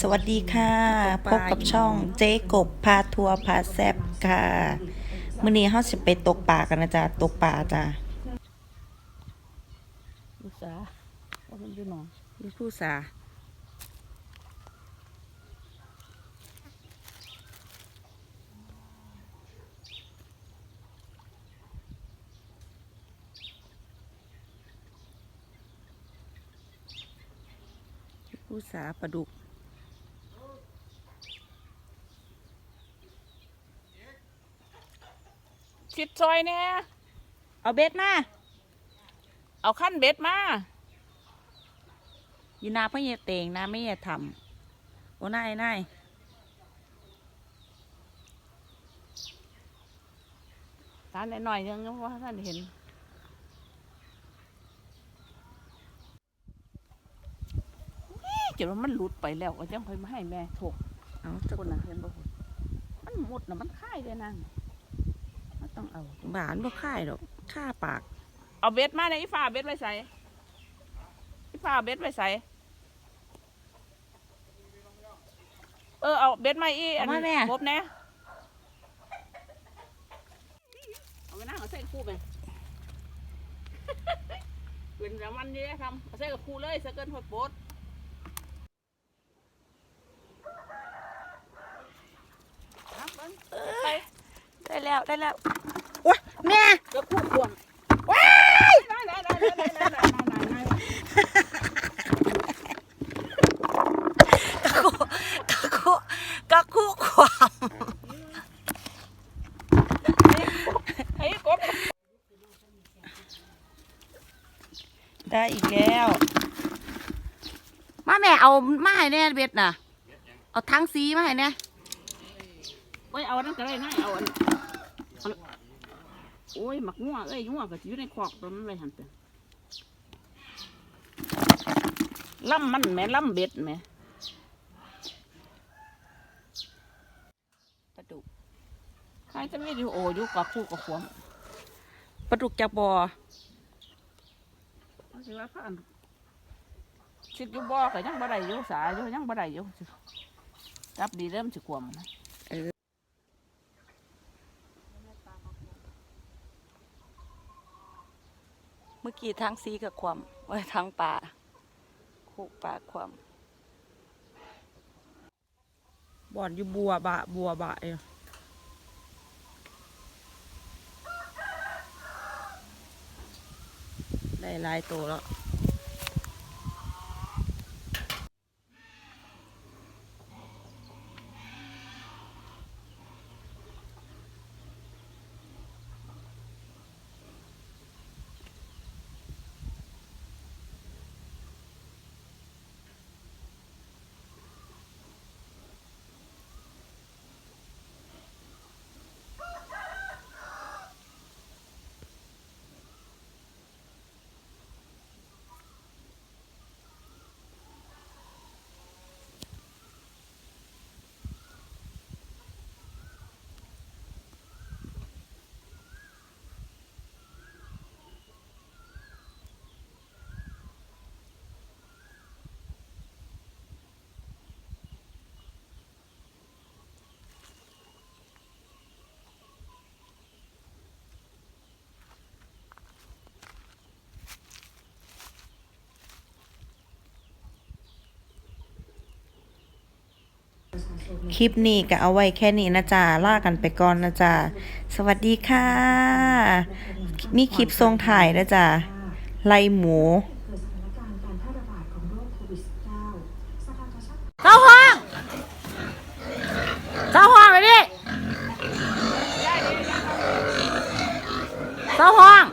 สวัสดีค่ะ พบกับช่องเจ๊กบพาทัวร์พาแซบค่ะมื้อนี้เฮาสิไปตกปลากันนะจ๊ะตกปลาจ้ะอุตสาห์ว่ามันอยู่หนองมีผู้สาผู้สาปลาดุก คิดซอยเนี่ยเอาเบ็ดมา เอาขั้นเบ็ดมาอยู่นาพ่อเยเตงนะไม่เยทำโอ้นายนายตาหน่อยๆยังยังว่าท่านเห็นเดี๋ยวมันหลุดไปแล้วก็จังค่อยมาให้แม่ถกเอาคจักนน่ะเห็นบ่มันหมดน่ะมันค่ายเลยนางมันต้อ งเอาบานบ่ค่ายดอกค่าปาก เอาเบ็ดมาเลยอีฟ้าเบ็ดไว้ใส่อีฟ้าเบ็ดไว้ใส่เออเอาเบ็ดมาอีอันเอามาแม่บแน่เอาไปนั่งเอาใส่คู่ไปเป็นรางวัลนี้ทำเอาใส่กับคู่เลยใส่เกินหดโบดครับเบิ่งไปได้แล้วได้แล้ว โอ้ยแม่ก็พูดห่วงว้ายกะคุกะคุกะคุความได้อีกแล้ว มาแม่เอามาให้แน่เบ็ดน่ะ เอาทั้งซีมาให้แน่ โอ้ยเอานั่นก็ได้นะเอาอัน โอ้ยหมักงัวเอ้ยงัวก็สิอยู่ในคอกตัวมันไว้หันเตอล่ำมันแหม่ล่ำเบ็ดแหม่ปลาดุกใครจะวิดีโออยู่กับคู่กับขวมปลาดุกจากบ่อเอาสิว่าพาอันคิดอยู่บ่อก็ยังบ่ได้อยู่สาอยู่ยังบ่ได้อยู่จับดีเริ่มสิขวมนะ มื่อกี้ทั้งซีกับความไว้ทั้งปลาคุกปลาความบ่อนอยู่บัวบะบัวบะเองได้ลายตัวแล้ว คลิปนี้ก็เอาไว้แค่นี้นะจ๊ะลากันไปก่อนนะจ๊ะสวัสดีค่ะ มีคลิปทรงถ่ายนะจ๊ะไล่หมูเต่าดของโรคโควิด -19 สภากาชาติเจ้าห้องเจ้าห้องไปดิเจ้าห้อง